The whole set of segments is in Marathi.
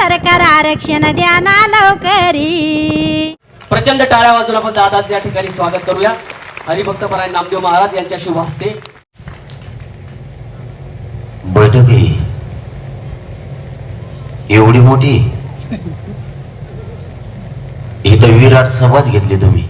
सरकार आरक्षण द्या ना लवकरी. प्रचंड टाळ्या वाजून आपण दादाचं या ठिकाणी स्वागत करूया. हरिभक्तपरायण नामदेव महाराज यांच्या शुभ हस्ते बैठक ही एवढी मोठी? इथं विराट सभाच घेतली तुम्ही.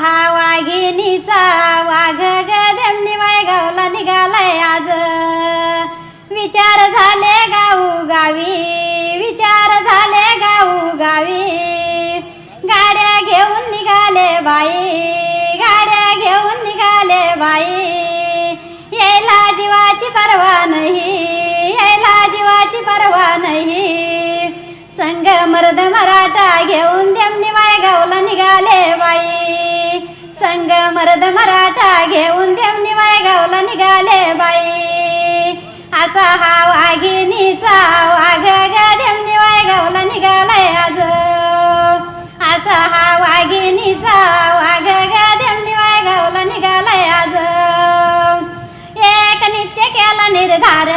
हा वाघिणीचा वाघ गद्यांनी वायगावला निघालाय आज. विचार झाले गाऊ गावी विचार झाले गाऊ गावी. गाड्या घेऊन निघाले बाई गाड्या घेऊन निघाले बाई. यायला जीवाची पर्वा नाही यायला जीवाची पर्वा नाही. संग मर्द मराठा घेऊन देमनी वायगावला संग मर्द मराठा घेऊन देवनी वायगावला निघाले बाई. असा हा वाघिणीचा वाघ देवनी वायगावला निघालाय आज. असा हा वाघिणीचा वाघ देवनी वायगावला निघालाय आज. एक निश्चय केला निर्धार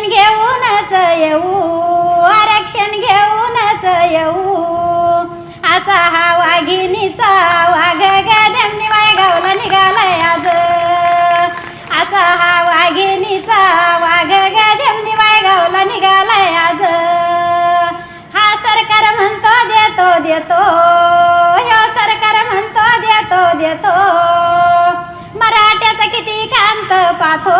आरक्षण घेऊनच येऊ आरक्षण घेऊनच येऊ. असा हा वाघिणीचा वाघ गद्यांनी वायगावला निघालाय आज. असा हा वाघिणीचा वाघ गद्यांनी वायगावला निघालाय आज. हा सरकार म्हणतो देतो देतो. ह्यो सरकार म्हणतो देतो देतो. मराठ्याचा किती कांत पाथो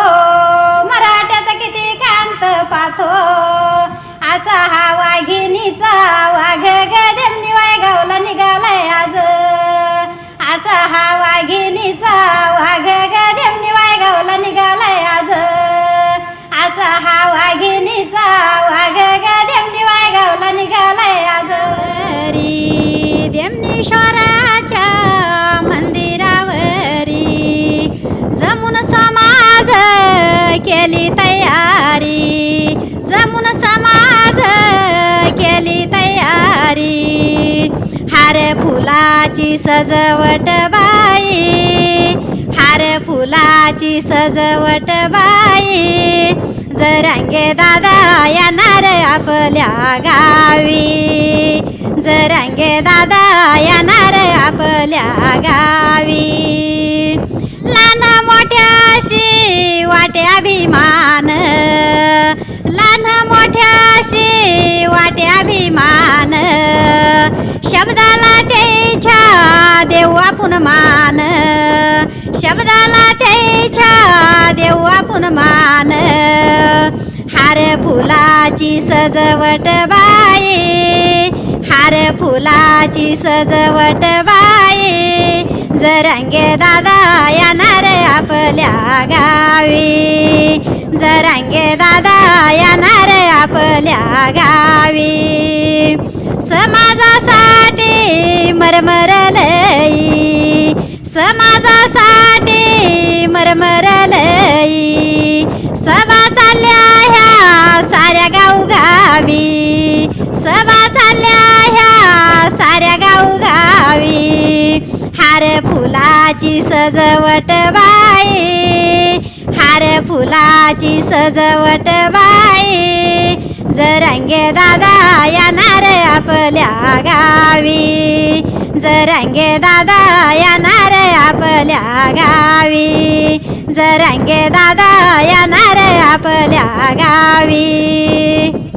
हार फुलाची सजवट बाई. हार फुलाची सजवट बाई. जरांगे दादा येणार आपल्या गावी. जरांगे दादा येणार आपल्या गावी. त्याच्या देऊ आपण मान. शब्दाला त्याच्या देऊ आपण मान. हार फुलाची सजवट बाई. हार फुलाची सजवट बाई. जरांगे दादा येणार आपल्या गावी. जरांगे दादा येणार आपल्या गावी. समाजासाठी मरमरलई. समाजासाठी मरमरलई. सभा चालल्या ह्या साऱ्या गावगावी. सभा चालल्या ह्या साऱ्या गावगावी. हार फुलाची सजवट बाई. हार फुलाची सजवट बाई. जरांगे दादा येणार आपल्या गावी. जरांगे दादा येणार आपल्या गावी. जरांगे दादा येणार आपल्या गावी.